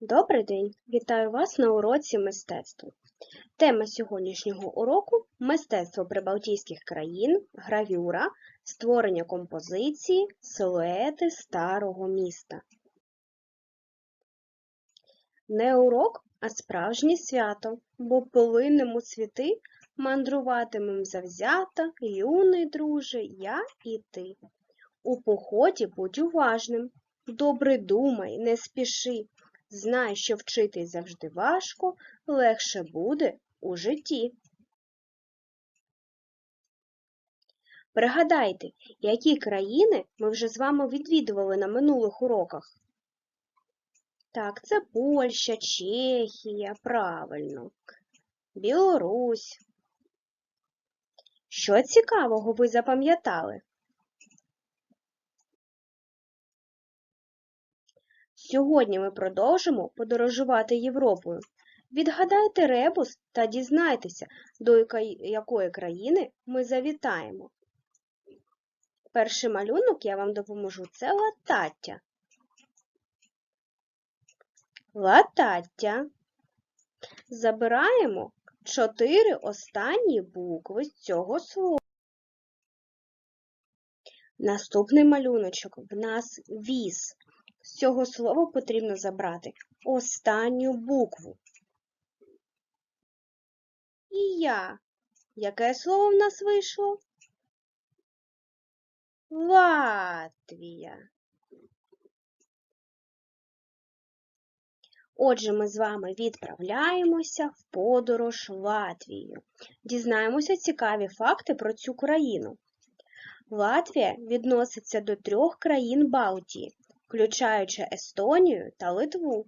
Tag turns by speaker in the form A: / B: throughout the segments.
A: Добрий день! Вітаю вас на уроці мистецтва. Тема сьогоднішнього уроку мистецтво прибалтійських країн, гравюра, створення композиції, силуети старого міста. Не урок, а справжнє свято, бо полинем у світи мандруватимем завзято, юний друже, я і ти. У поході будь уважним, добре думай, не спіши. Знай, що вчитись завжди важко, легше буде у житті. Пригадайте, які країни ми вже з вами відвідували на минулих уроках. Так, це Польща, Чехія, правильно, Білорусь. Що цікавого ви запам'ятали? Сьогодні ми продовжимо подорожувати Європою. Відгадайте ребус та дізнайтеся, до якої країни ми завітаємо. Перший малюнок я вам допоможу це латаття. Латаття. Забираємо чотири останні букви з цього слова. Наступний малюночок в нас віз. З цього слова потрібно забрати останню букву. І я. Яке слово в нас вийшло? Латвія. Отже, ми з вами відправляємося в подорож Латвією. Дізнаємося цікаві факти про цю країну. Латвія відноситься до трьох країн Балтії, включаючи Естонію та Литву.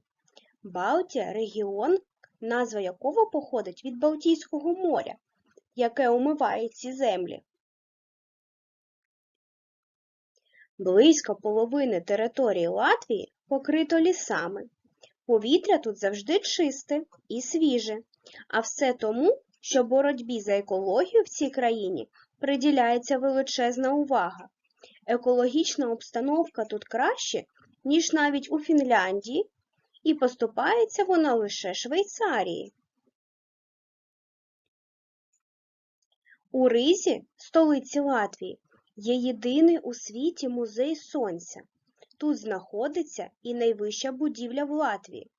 A: Балтія регіон, назва якого походить від Балтійського моря, яке омиває ці землі. Близько половини території Латвії покрито лісами. Повітря тут завжди чисте і свіже, а все тому, що боротьбі за екологію в цій країні приділяється величезна увага. Екологічна обстановка тут краще, ніж навіть у Фінляндії, і поступається вона лише Швейцарії. У Ризі, столиці Латвії, є єдиний у світі музей сонця. Тут знаходиться і найвища будівля в Латвії.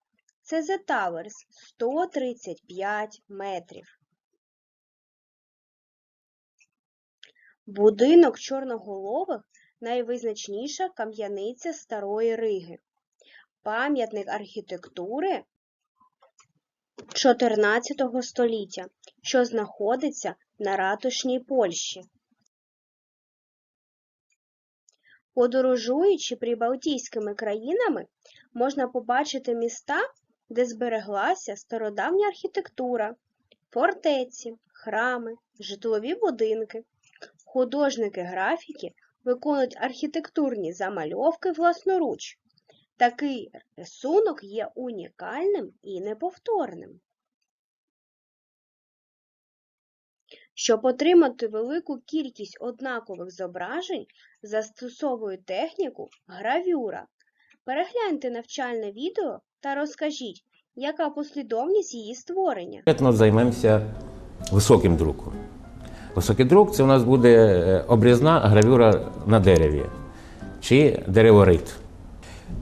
A: Це The Towers 135 метрів. Будинок чорноголових найвизначніша кам'яниця Старої Риги. Пам'ятник архітектури 14 століття, що знаходиться на ратушній Польщі. Подорожуючи прибалтійськими країнами, можна побачити міста, де збереглася стародавня архітектура, фортеці, храми, житлові будинки. Художники-графіки виконують архітектурні замальовки власноруч. Такий рисунок є унікальним і неповторним. Щоб отримати велику кількість однакових зображень, застосовують техніку гравюра. Перегляньте навчальне відео та розкажіть, яка послідовність її створення.
B: Конкретно займемося високим друком. Високий це у нас буде е, обрізна гравюра на дереві чи дереворит.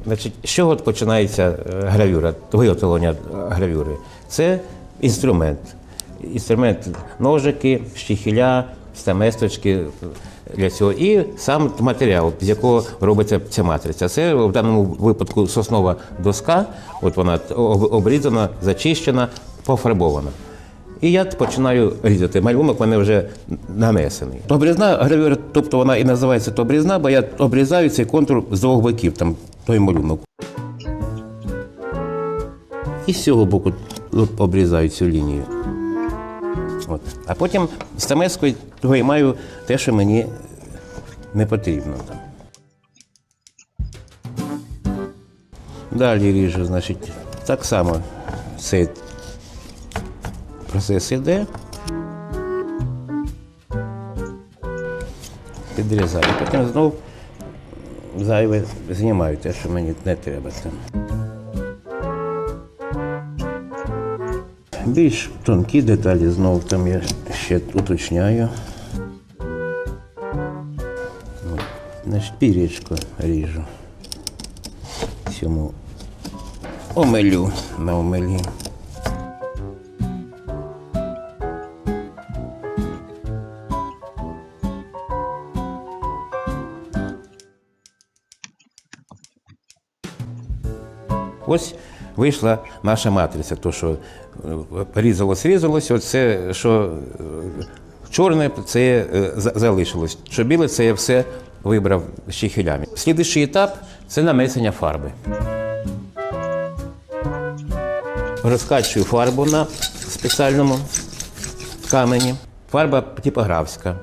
B: Значить, з чого починається е, гравюра, виготовлення е, гравюри? Це інструмент. Інструмент ножики, щихіля, стаместочки для цього. І сам матеріал, з якого робиться ця матриця. Це в даному випадку соснова доска, от вона обрізана, зачищена, пофарбована. І я починаю різати. Малюнок в мене вже нанесений. Обрізна гравюра, тобто вона і називається то обрізна, бо я обрізаю цей контур з двох боків, там той малюнок. І з цього боку обрізаю цю лінію. От. А потім стамескою виймаю те, що мені не потрібно. Далі ріжу, значить, так само цей процес іде. Підрізаю. Потім знов зайве знімаю те, що мені не треба. Там. Більш тонкі деталі знов там я ще уточняю. На шпірічку ріжу. Цьому омелю на омелі. Ось вийшла наша матриця. То, що е, різалось, різалось, оце, що е, чорне, це е, залишилось. Що біле, це я все вибрав щихелями. Слідуючий етап це нанесення фарби. Розкачую фарбу на спеціальному камені. Фарба типографська,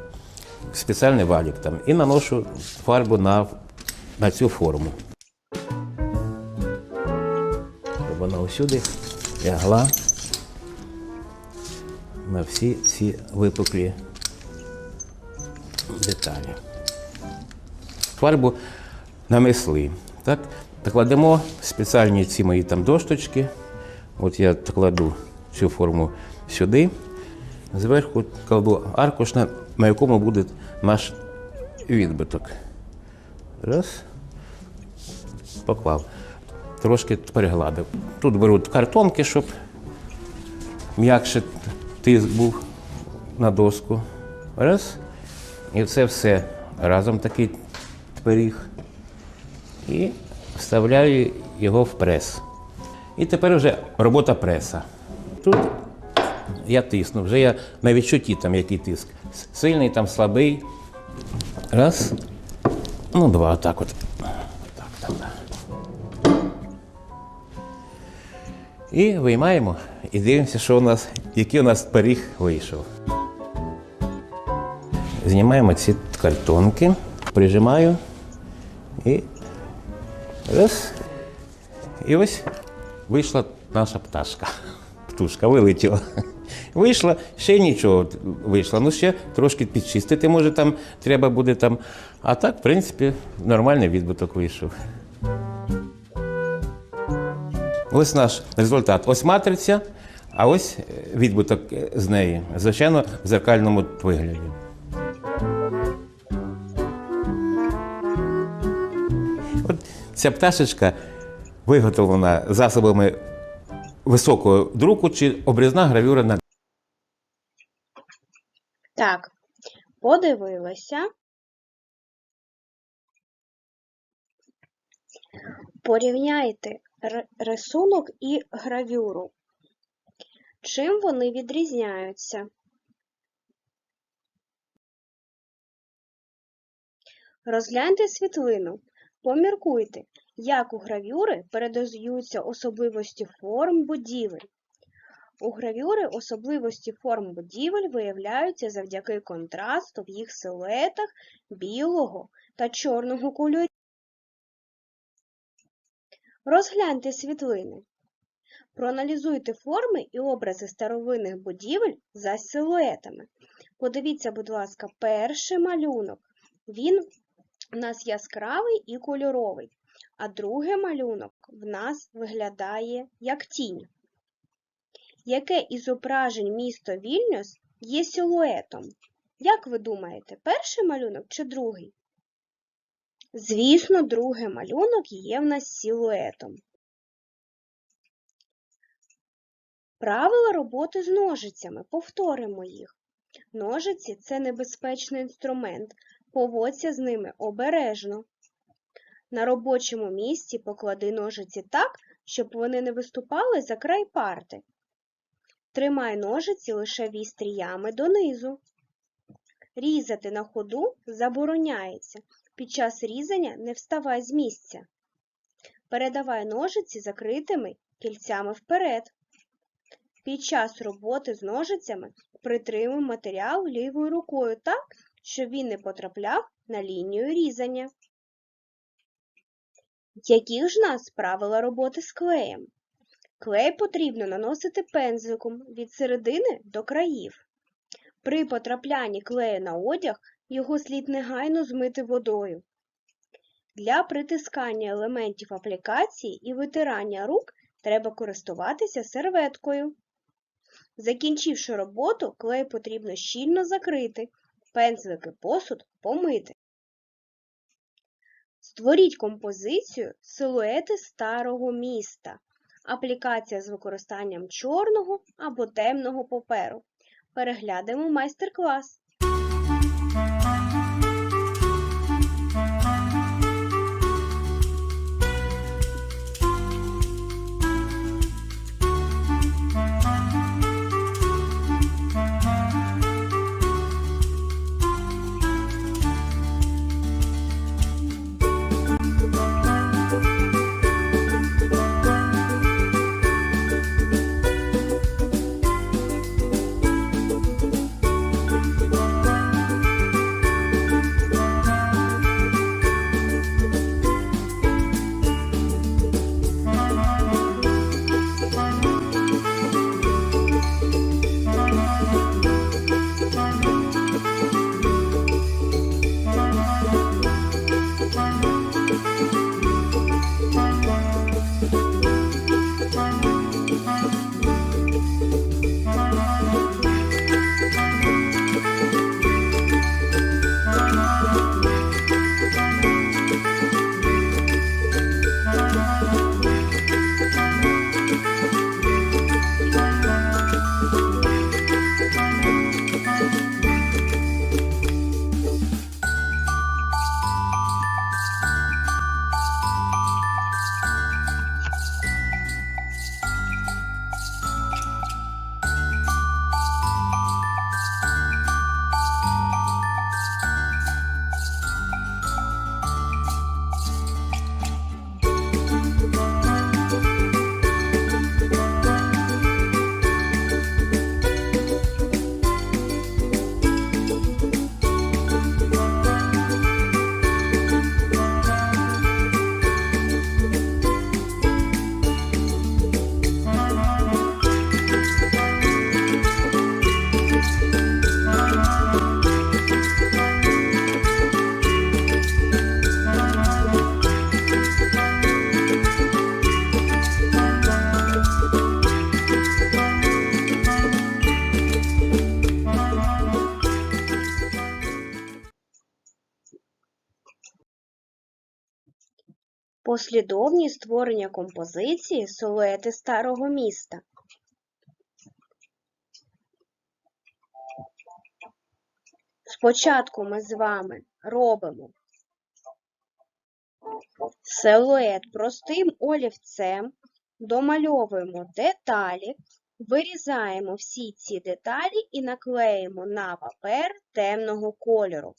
B: спеціальний валік там. І наношу фарбу на, на цю форму. Вона лягла на всі ці випуклі деталі. Фарбу намисли. Так? Кладемо спеціальні ці мої там дошточки. От я кладу цю форму сюди. Зверху кладу аркуш, на якому буде наш відбиток. Раз поклав. Трошки перегладив. Тут беруть картонки, щоб м'якше тиск був на доску. Раз. І це все разом такий пиріг. І вставляю його в прес. І тепер вже робота преса. Тут я тисну, вже я на відчутті там який тиск. Сильний, там слабий. Раз. Ну, два, отак от. І виймаємо і дивимося, що у нас, який у нас пиріг вийшов. Знімаємо ці картонки, прижимаю і раз. І ось вийшла наша пташка. Птушка вилетіла. Вийшла, ще нічого вийшло. Ну, ще трошки підчистити, може, там треба буде там. А так, в принципі, нормальний відбиток вийшов. Ось наш результат. Ось матриця, а ось е, відбиток е, з неї. Звичайно, в зеркальному вигляді. От ця пташечка виготовлена засобами високого друку чи обрізна гравюра на
A: Так, подивилася. Порівняйте рисунок і гравюру. Чим вони відрізняються? Розгляньте світлину. Поміркуйте, як у гравюри передаються особливості форм будівель. У гравюри особливості форм будівель виявляються завдяки контрасту в їх силуетах білого та чорного кольорів. Розгляньте світлини. Проаналізуйте форми і образи старовинних будівель за силуетами. Подивіться, будь ласка, перший малюнок. Він у нас яскравий і кольоровий, а другий малюнок в нас виглядає як тінь. Яке із зображень міста Вільнюс є силуетом? Як ви думаєте, перший малюнок чи другий? Звісно, другий малюнок є в нас силуетом. Правила роботи з ножицями. Повторимо їх. Ножиці це небезпечний інструмент. Поводься з ними обережно. На робочому місці поклади ножиці так, щоб вони не виступали за край парти. Тримай ножиці лише вістріями донизу. Різати на ходу забороняється. Під час різання не вставай з місця. Передавай ножиці закритими кільцями вперед. Під час роботи з ножицями притримуй матеріал лівою рукою так, щоб він не потрапляв на лінію різання. Які ж нас правила роботи з клеєм? Клей потрібно наносити пензликом від середини до країв. При потраплянні клею на одяг його слід негайно змити водою. Для притискання елементів аплікації і витирання рук треба користуватися серветкою. Закінчивши роботу, клей потрібно щільно закрити, пензлики посуд помити. Створіть композицію силуети старого міста. Аплікація з використанням чорного або темного паперу. Переглянемо майстер-клас. Послідовність створення композиції силуети старого міста. Спочатку ми з вами робимо силует простим олівцем, домальовуємо деталі, вирізаємо всі ці деталі і наклеїмо на папер темного кольору.